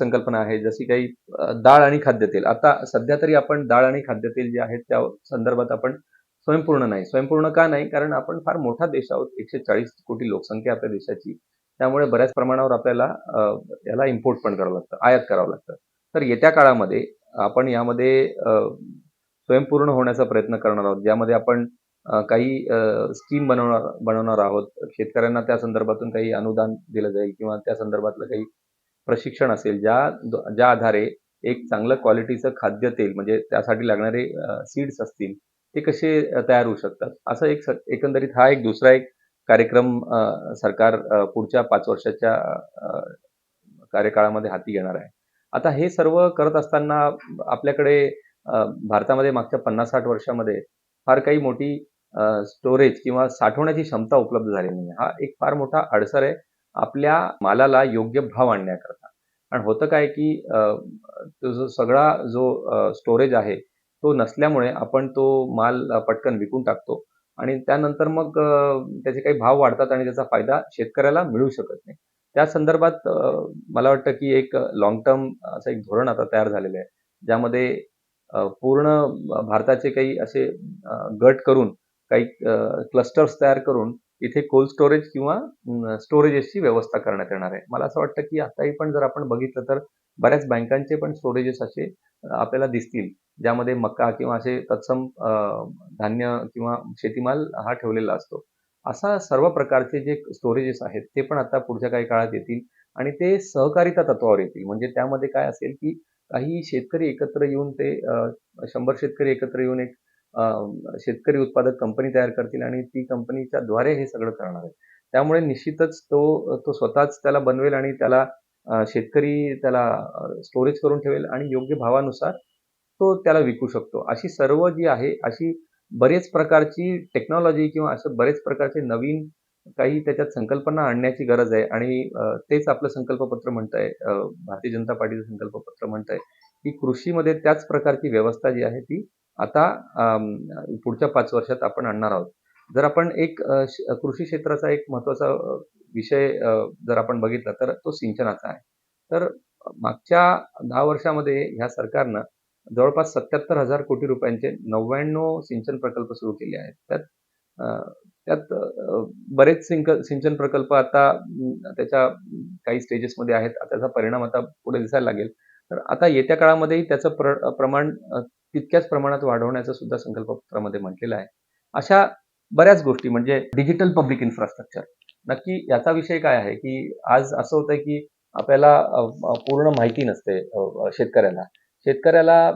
संकल्पना आहे जशी काही डाळ आणि खाद्यतेल आता सध्या तरी आपण डाळ आणि खाद्यतेल जे आहेत त्या संदर्भात आपण स्वयंपूर्ण नाही. स्वयंपूर्ण का नाही? कारण आपण फार मोठा देश आहोत. एकशे चाळीस कोटी लोकसंख्या आपल्या देशाची. त्यामुळे बऱ्याच प्रमाणावर आपल्याला याला इम्पोर्ट पण करावं लागतं आयात करावं लागतं. तर येत्या काळामध्ये आपण यामध्ये स्वयंपूर्ण होण्याचा प्रयत्न करणार आहोत. ज्यामध्ये आपण काही स्कीम बनवणार बनवणार आहोत. शेतकऱ्यांना त्या संदर्भातून काही अनुदान दिलं जाईल किंवा त्या संदर्भातलं काही प्रशिक्षण असेल ज्या ज्या आधारे एक चांगलं क्वालिटीचं खाद्य तेल म्हणजे त्यासाठी लागणारे सीड्स असतील ते कसे तयार होऊ शकतात? असं एक स- एकंदरीत हा एक दुसरा एक कार्यक्रम सरकार पुढच्या पाच वर्षाच्या कार्यकाळामध्ये हाती घेणार आहे. आता हे सर्व करत असताना आपल्याकडे भारतामध्ये मागच्या पन्नास साठ वर्षामध्ये फार काही मोठी स्टोरेज किंवा साठवण्याची क्षमता उपलब्ध झाली नाही. हा एक फार मोठा अडसर आहे. आपल्या मालाला योग्य भाव आणण्याकरता. आणि होतं काय की तो जो सगळा जो स्टोरेज आहे तो नसल्यामुळे आपण तो माल पटकन विकून टाकतो आणि त्यानंतर मग त्याचे काही भाव वाढतात आणि त्याचा फायदा शेतकऱ्याला मिळू शकत नाही. त्या संदर्भात मला वाटतं की एक लॉंग टर्म असं एक धोरण आता तयार झालेलं आहे ज्यामध्ये पूर्ण भारताचे काही असे गट करून काही क्लस्टर्स तयार करून इथे कोल्ड स्टोरेज किंवा स्टोरेजेसची व्यवस्था करण्यात येणार आहे. मला असं वाटतं की आताही पण जर आपण बघितलं तर बऱ्याच बँकांचे पण स्टोरेजेस असे आपल्याला दिसतील. ज्यामध्ये मका किंवा असे तत्सम धान्य किंवा शेतीमाल हा ठेवलेला असतो. असा सर्व प्रकारचे जे स्टोरेजेस आहेत ते पण आता पुढच्या काही काळात येतील आणि ते सहकारिता तत्वावर येतील. म्हणजे त्यामध्ये काय असेल की काही शेतकरी एकत्र येऊन ते शंभर शेतकरी एकत्र येऊन एक शेतकरी उत्पादक कंपनी तयार करतील आणि ती कंपनीच्या द्वारे हे सगळं करणार आहे त्यामुळे निश्चितच तो तो स्वतःच त्याला बनवेल आणि त्याला शेतकरी त्याला स्टोरेज करून ठेवेल आणि योग्य भावानुसार तो त्याला विकू शकतो. अशी सर्व जी आहे अशी बरेच प्रकारची टेक्नॉलॉजी किंवा असं बरेच प्रकारचे नवीन काही त्याच्यात संकल्पना आणण्याची गरज आहे. आणि तेच आपलं संकल्पपत्र म्हणत आहे भारतीय जनता पार्टीचं संकल्पपत्र म्हणत आहे की कृषीमध्ये त्याच प्रकारची व्यवस्था जी आहे ती आता पुढच्या पाच वर्षात आपण आणणार आहोत. जर आपण एक श- कृषी क्षेत्राचा एक महत्त्वाचा विषय जर आपण बघितला तर तो सिंचनाचा आहे. तर मागच्या दहा वर्षामध्ये ह्या सरकारनं जवळपास सत्याहत्तर हजार कोटी रुपयांचे नव्याण्णव सिंचन प्रकल्प सुरू केले आहेत. त्यात त्यात बरेच सिंक सिंचन प्रकल्प आता त्याच्या काही स्टेजेसमध्ये आहेत. त्याचा परिणाम आता पुढे दिसायला लागेल. तर आता येत्या काळामध्येही त्याचं प्र प्रमाण तितक्याच प्रमाणात वाढवण्याचा सुद्धा संकल्पपत्रामध्ये म्हटलेलं आहे. अशा बऱ्याच गोष्टी म्हणजे डिजिटल पब्लिक इन्फ्रास्ट्रक्चर नक्की याचा विषय काय आहे की आज असं होतंय की आपल्याला पूर्ण माहिती नसते शेतकऱ्याला शेतकऱ्याला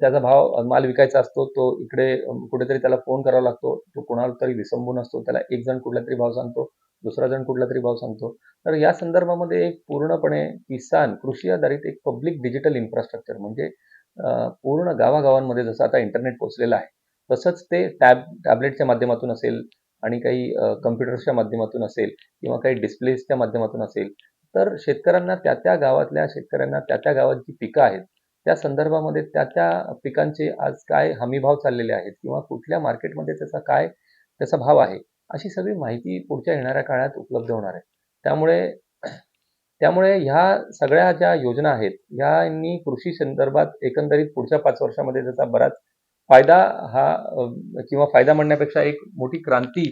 त्याचा भाव माल विकायचा असतो तो इकडे कुठेतरी त्याला फोन करावा लागतो तो कोणाला तरी विसंबून असतो त्याला एक जण कुठला तरी भाव सांगतो दुसरा जण कुठला तरी भाव सांगतो. तर या संदर्भामध्ये एक पूर्णपणे किसान कृषी आधारित एक पब्लिक डिजिटल इन्फ्रास्ट्रक्चर म्हणजे पूर्ण गावागावांमध्ये जसं आता इंटरनेट पोचलेलं आहे तसंच ते टॅब टॅबलेटच्या माध्यमातून असेल आणि काही कम्प्युटर्सच्या माध्यमातून असेल किंवा काही डिस्प्लेसच्या माध्यमातून असेल तर शेतकऱ्यांना त्या त्या गावातल्या शेतकऱ्यांना त्या त्या गावात जी पिकं आहेत. त्या संदर्भामध्ये त्या त्या पिकांचे आज काय हमीभाव चाललेले आहेत किंवा कुठल्या मार्केटमध्ये त्याचा काय त्याचा भाव आहे अशी सगळी माहिती पुढच्या येणाऱ्या काळात उपलब्ध होणार आहे. त्यामुळे त्यामुळे ह्या सगळ्या ज्या योजना आहेत ह्यांनी कृषी संदर्भात एकंदरीत पुढच्या पाच वर्षामध्ये त्याचा बराच फायदा हा किंवा फायदा म्हणण्यापेक्षा एक मोठी क्रांती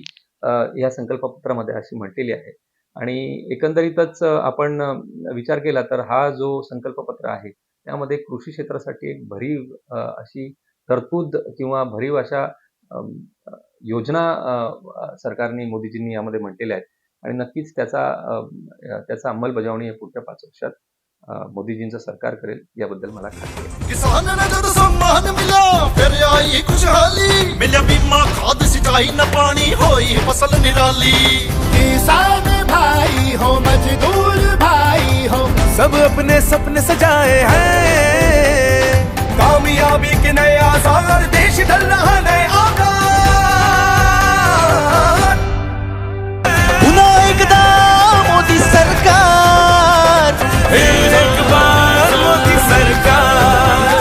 या संकल्पपत्रामध्ये अशी म्हटलेली आहे. आणि एकंदरीतच आपण विचार केला तर हा जो संकल्पपत्र आहे त्यामध्ये कृषी क्षेत्रासाठी एक भरीव अशी तरतूद किंवा भरीव अशा योजना सरकारने मोदीजींनी यामध्ये म्हटलेल्या आहेत. आणि नक्कीच त्याचा त्याचा अंमलबजावणी पुढच्या पाच वर्षात मोदीजींचं सरकार करेल याबद्दल मला खात्री आहे. किसान ने जद सम्मान मिला फिर आई खुशहाली. मिले बीमा खाद सिंचाई न पानी होई फसल निराली. किसान भाई हो मजदूर भाई हो। सब अपने सपने सजाए हैं। कामयाबी के नए आसार देश डल्ला